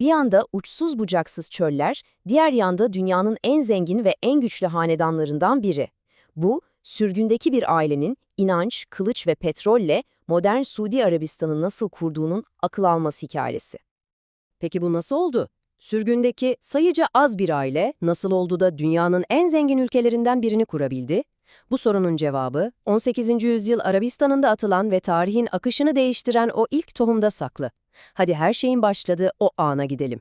Bir yanda uçsuz bucaksız çöller, diğer yanda dünyanın en zengin ve en güçlü hanedanlarından biri. Bu, sürgündeki bir ailenin inanç, kılıç ve petrolle modern Suudi Arabistan'ı nasıl kurduğunun akıl alması hikayesi. Peki bu nasıl oldu? Sürgündeki sayıca az bir aile nasıl oldu da dünyanın en zengin ülkelerinden birini kurabildi? Bu sorunun cevabı 18. yüzyıl Arabistan'ında atılan ve tarihin akışını değiştiren o ilk tohumda saklı. Hadi her şeyin başladığı o ana gidelim.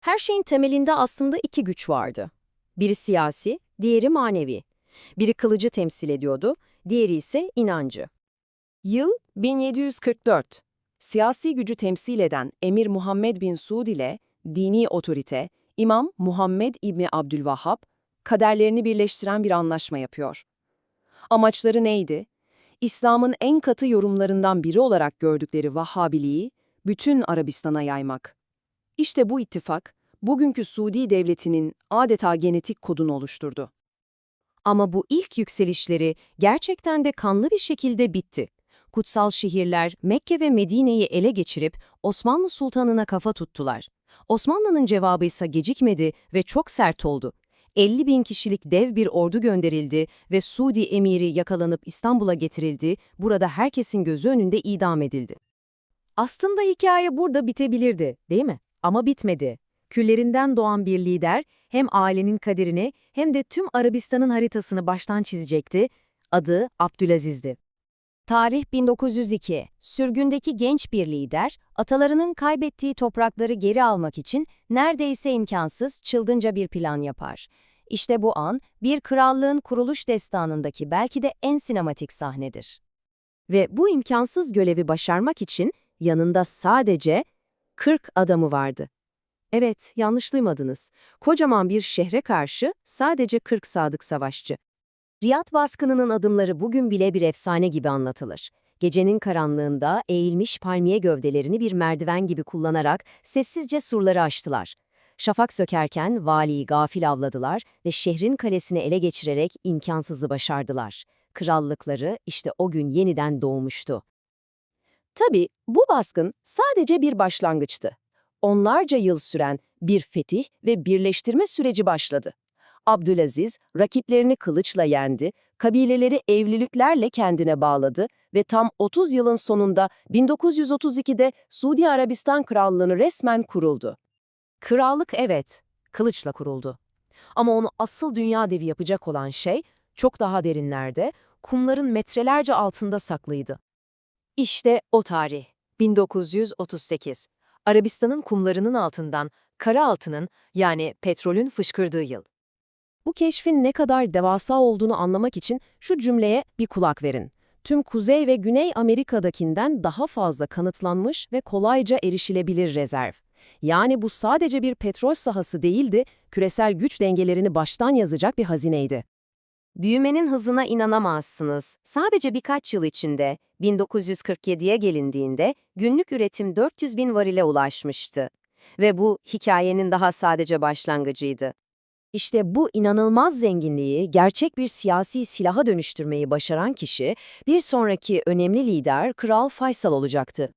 Her şeyin temelinde aslında iki güç vardı. Biri siyasi, diğeri manevi. Biri kılıcı temsil ediyordu, diğeri ise inancı. Yıl 1744. Siyasi gücü temsil eden Emir Muhammed bin Suud ile dini otorite İmam Muhammed İbni Abdülvahhab kaderlerini birleştiren bir anlaşma yapıyor. Amaçları neydi? İslam'ın en katı yorumlarından biri olarak gördükleri Vahhabiliği bütün Arabistan'a yaymak. İşte bu ittifak, bugünkü Suudi devletinin adeta genetik kodunu oluşturdu. Ama bu ilk yükselişleri gerçekten de kanlı bir şekilde bitti. Kutsal şehirler Mekke ve Medine'yi ele geçirip Osmanlı Sultanı'na kafa tuttular. Osmanlı'nın cevabı ise gecikmedi ve çok sert oldu. 50 bin kişilik dev bir ordu gönderildi ve Suudi emiri yakalanıp İstanbul'a getirildi, burada herkesin gözü önünde idam edildi. Aslında hikaye burada bitebilirdi, değil mi? Ama bitmedi. Küllerinden doğan bir lider hem ailenin kaderini hem de tüm Arabistan'ın haritasını baştan çizecekti. Adı Abdülaziz'di. Tarih 1902. Sürgündeki genç bir lider, atalarının kaybettiği toprakları geri almak için neredeyse imkansız, çılgınca bir plan yapar. İşte bu an, bir krallığın kuruluş destanındaki belki de en sinematik sahnedir. Ve bu imkansız görevi başarmak için yanında sadece 40 adamı vardı. Evet, yanlış duymadınız. Kocaman bir şehre karşı sadece 40 sadık savaşçı. Riyad baskınının adımları bugün bile bir efsane gibi anlatılır. Gecenin karanlığında eğilmiş palmiye gövdelerini bir merdiven gibi kullanarak sessizce surları aştılar. Şafak sökerken valiyi gafil avladılar ve şehrin kalesini ele geçirerek imkansızı başardılar. Krallıkları işte o gün yeniden doğmuştu. Tabii bu baskın sadece bir başlangıçtı. Onlarca yıl süren bir fetih ve birleştirme süreci başladı. Abdülaziz rakiplerini kılıçla yendi, kabileleri evliliklerle kendine bağladı ve tam 30 yılın sonunda 1932'de Suudi Arabistan Krallığı'nı resmen kuruldu. Krallık evet, kılıçla kuruldu. Ama onu asıl dünya devi yapacak olan şey çok daha derinlerde, kumların metrelerce altında saklıydı. İşte o tarih, 1938. Arabistan'ın kumlarının altından kara altının yani petrolün fışkırdığı yıl. Bu keşfin ne kadar devasa olduğunu anlamak için şu cümleye bir kulak verin. Tüm Kuzey ve Güney Amerika'dakinden daha fazla kanıtlanmış ve kolayca erişilebilir rezerv. Yani bu sadece bir petrol sahası değildi, küresel güç dengelerini baştan yazacak bir hazineydi. Büyümenin hızına inanamazsınız. Sadece birkaç yıl içinde, 1947'ye gelindiğinde günlük üretim 400 bin varile ulaşmıştı. Ve bu hikayenin daha sadece başlangıcıydı. İşte bu inanılmaz zenginliği gerçek bir siyasi silaha dönüştürmeyi başaran kişi, bir sonraki önemli lider Kral Faysal olacaktı.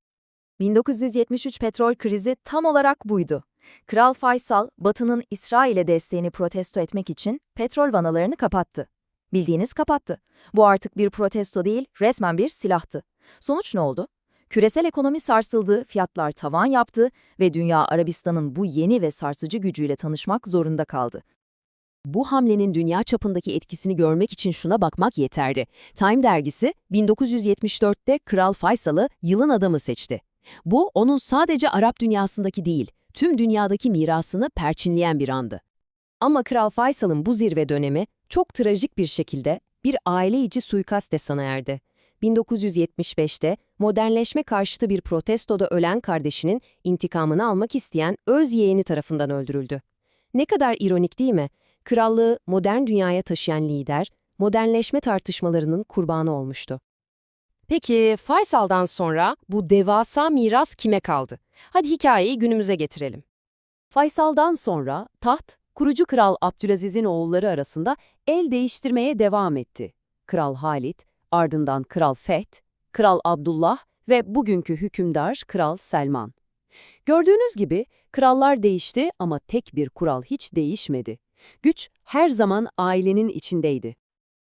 1973 petrol krizi tam olarak buydu. Kral Faysal, Batı'nın İsrail'e desteğini protesto etmek için petrol vanalarını kapattı. Bildiğiniz kapattı. Bu artık bir protesto değil, resmen bir silahtı. Sonuç ne oldu? Küresel ekonomi sarsıldı, fiyatlar tavan yaptı ve dünya Arabistan'ın bu yeni ve sarsıcı gücüyle tanışmak zorunda kaldı. Bu hamlenin dünya çapındaki etkisini görmek için şuna bakmak yeterli. Time dergisi 1974'te Kral Faysal'ı yılın adamı seçti. Bu onun sadece Arap dünyasındaki değil, tüm dünyadaki mirasını perçinleyen bir andı. Ama Kral Faysal'ın bu zirve dönemi çok trajik bir şekilde bir aile içi suikast sona erdi. 1975'te modernleşme karşıtı bir protestoda ölen kardeşinin intikamını almak isteyen öz yeğeni tarafından öldürüldü. Ne kadar ironik değil mi? Krallığı modern dünyaya taşıyan lider, modernleşme tartışmalarının kurbanı olmuştu. Peki Faysal'dan sonra bu devasa miras kime kaldı? Hadi hikayeyi günümüze getirelim. Faysal'dan sonra taht, kurucu Kral Abdülaziz'in oğulları arasında el değiştirmeye devam etti. Kral Halit, ardından Kral Feth, Kral Abdullah ve bugünkü hükümdar Kral Selman. Gördüğünüz gibi krallar değişti ama tek bir kural hiç değişmedi. Güç her zaman ailenin içindeydi.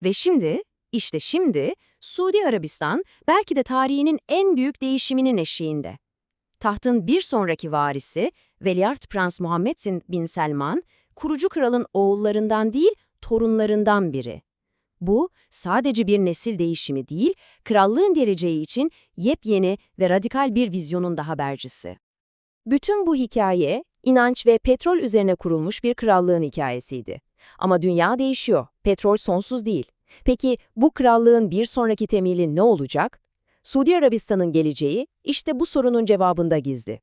Ve şimdi, işte şimdi Suudi Arabistan belki de tarihinin en büyük değişiminin eşiğinde. Tahtın bir sonraki varisi Veliaht Prens Muhammed bin Selman, kurucu kralın oğullarından değil, torunlarından biri. Bu sadece bir nesil değişimi değil, krallığın geleceği için yepyeni ve radikal bir vizyonun da habercisi. Bütün bu hikaye, inanç ve petrol üzerine kurulmuş bir krallığın hikayesiydi. Ama dünya değişiyor, petrol sonsuz değil. Peki bu krallığın bir sonraki temeli ne olacak? Suudi Arabistan'ın geleceği işte bu sorunun cevabında gizli.